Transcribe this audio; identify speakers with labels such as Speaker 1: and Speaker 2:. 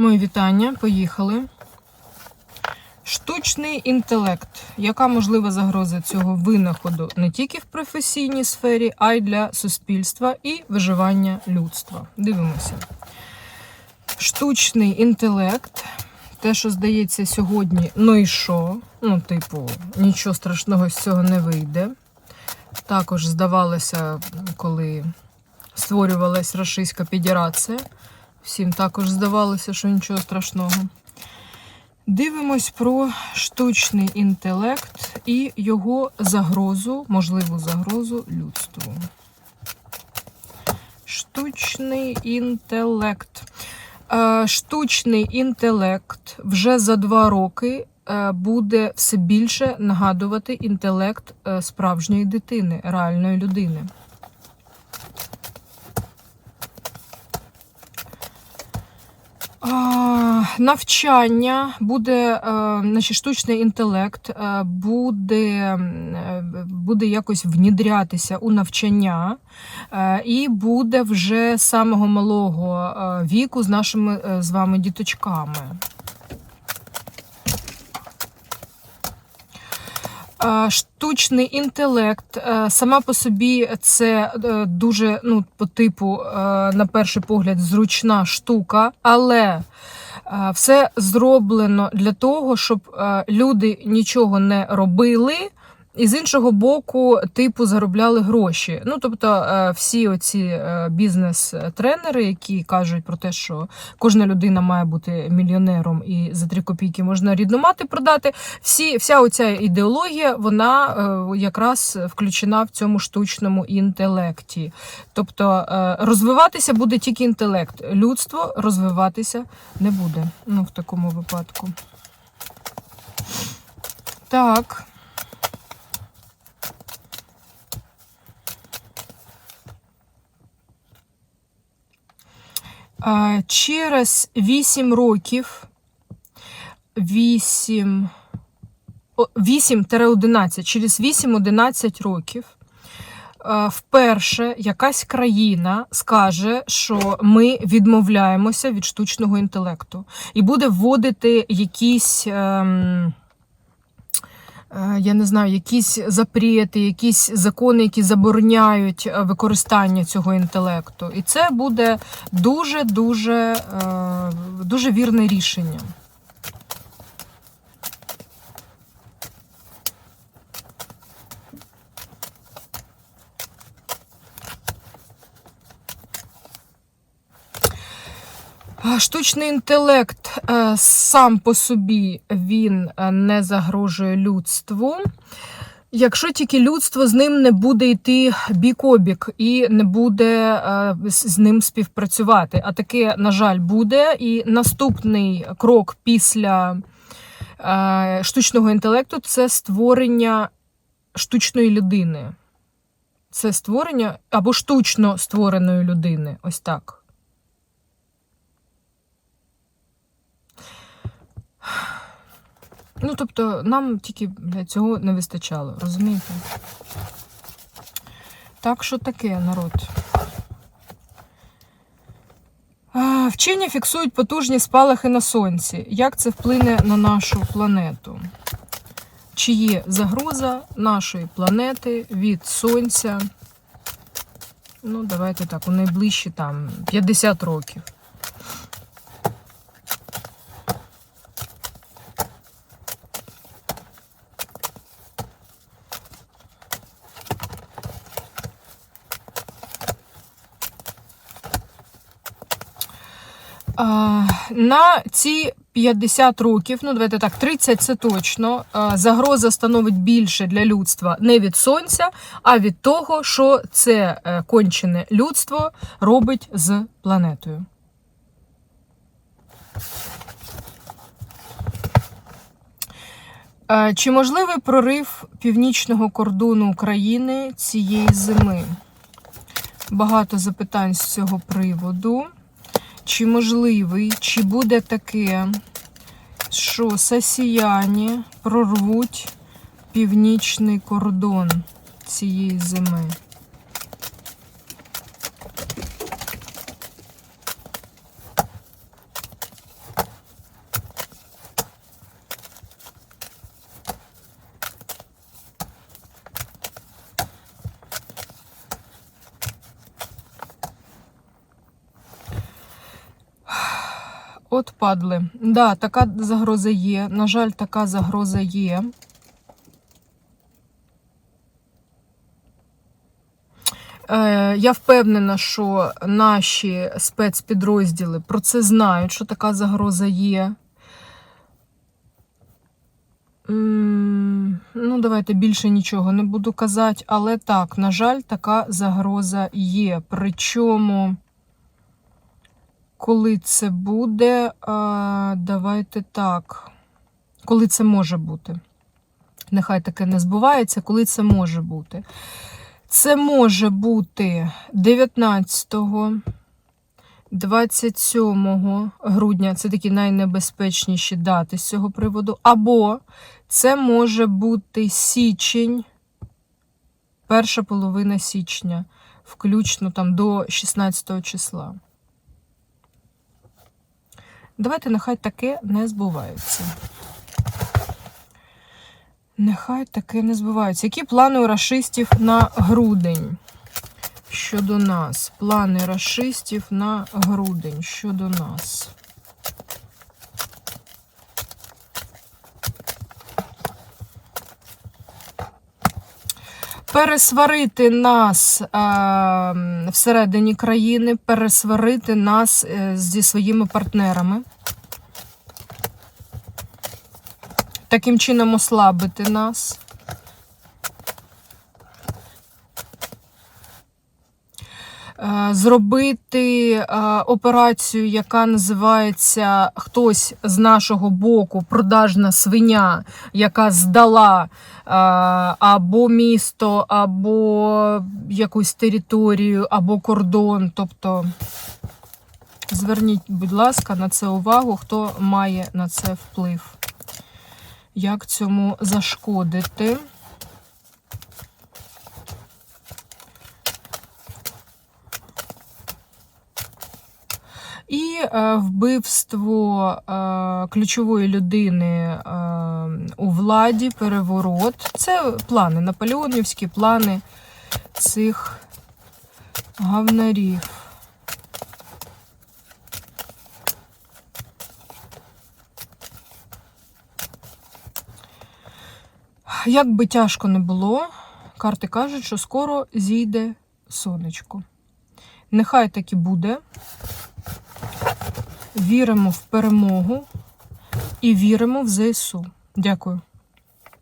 Speaker 1: Мої вітання, поїхали. Штучний інтелект. Яка можлива загроза цього винаходу не тільки в професійній сфері, а й для суспільства і виживання людства? Дивимося. Штучний інтелект. Те, що здається сьогодні, ну і що? Ну, типу, нічого страшного з цього не вийде. Також здавалося, коли створювалась Рашистська Федерація. Всім також здавалося, що нічого страшного. Дивимось про штучний інтелект і його загрозу, можливу загрозу людству. Штучний інтелект. Е, Штучний інтелект вже за два роки е, буде все більше нагадувати інтелект е, справжньої дитини, реальної людини. А, Навчання буде, е, значить, штучний інтелект е, буде, е, буде якось внідрятися у навчання і буде вже з самого малого віку з нашими з вами діточками. Штучний інтелект сама по собі це дуже, ну, по типу, на перший погляд, зручна штука, але все зроблено для того, щоб е, люди нічого не робили. І з іншого боку, типу, заробляли гроші. Ну, тобто, е, всі оці е, бізнес-тренери, які кажуть про те, що кожна людина має бути мільйонером і за три копійки можна рідну мати продати. Всі, вся оця ідеологія, вона е, якраз включена в цьому штучному інтелекті. Тобто розвиватися буде тільки інтелект. Людство розвиватися не буде. Ну, в такому випадку. Так. Через 8 років 8 о, 8-11, через 8-11 років вперше якась країна скаже, що ми відмовляємося від штучного інтелекту і буде вводити якісь. ем, Я не знаю, якісь запрети, якісь закони, які забороняють е, використання цього інтелекту. І це буде дуже дуже е, дуже вірне рішення. Штучний інтелект е, сам по собі він е, не загрожує людству. Якщо тільки людство з ним не буде йти бік-обік і не буде е, з ним співпрацювати. А таке, на жаль, буде. І наступний крок після штучного інтелекту це створення штучної людини. Це створення або штучно створеної людини. Ось так. Ну, тобто, нам тільки бля, цього не вистачало, розумієте? Так що таке, народ. Вчені фіксують потужні спалахи на сонці. Як це вплине на нашу планету? Чи є загроза нашої планети від сонця? Ну, давайте так, у найближчі там 50 років. На ці 50 років, ну давайте так, 30 це точно. Загроза становить більше для людства не від сонця, а від того, що це е, кончене людство робить з планетою. Чи можливий прорив північного кордону України цієї зими? Багато запитань з цього приводу. Чи можливий, чи буде таке, що сасіяні прорвуть північний кордон цієї зими? От падли. Да, така загроза є. На жаль, така загроза є. Е, Я впевнена, що наші спецпідрозділи про це знають, що така загроза є. Ну, давайте більше нічого не буду казати, але так, на жаль, така загроза є. Причому, коли це буде, давайте так. Коли це може бути. Нехай таке не збувається, коли це може бути. Це може бути 19, 27 грудня, це такі найнебезпечніші дати з цього приводу. Або це може бути січень, перша половина січня, включно там до 16 числа. Давайте нехай таке не збувається. Нехай таке не збувається. Які плани у расистів на грудень? Щодо нас. Плани расистів на грудень щодо нас. Пересварити нас е, всередині країни, пересварити нас е, зі своїми партнерами. Таким чином ослабити нас. Зробити е, операцію, яка називається хтось з нашого боку продажна свиня, яка здала е, або місто, або якусь територію, або кордон. Тобто зверніть, будь ласка, на це увагу, хто має на це вплив. Як цьому зашкодити? Вбивство е, ключової людини е, у владі, переворот. Це плани, наполеонівські плани цих гавнарів. Як би тяжко не було, карти кажуть, що скоро зійде сонечко. Нехай так і буде. Віримо в перемогу і віримо в ЗСУ. Дякую.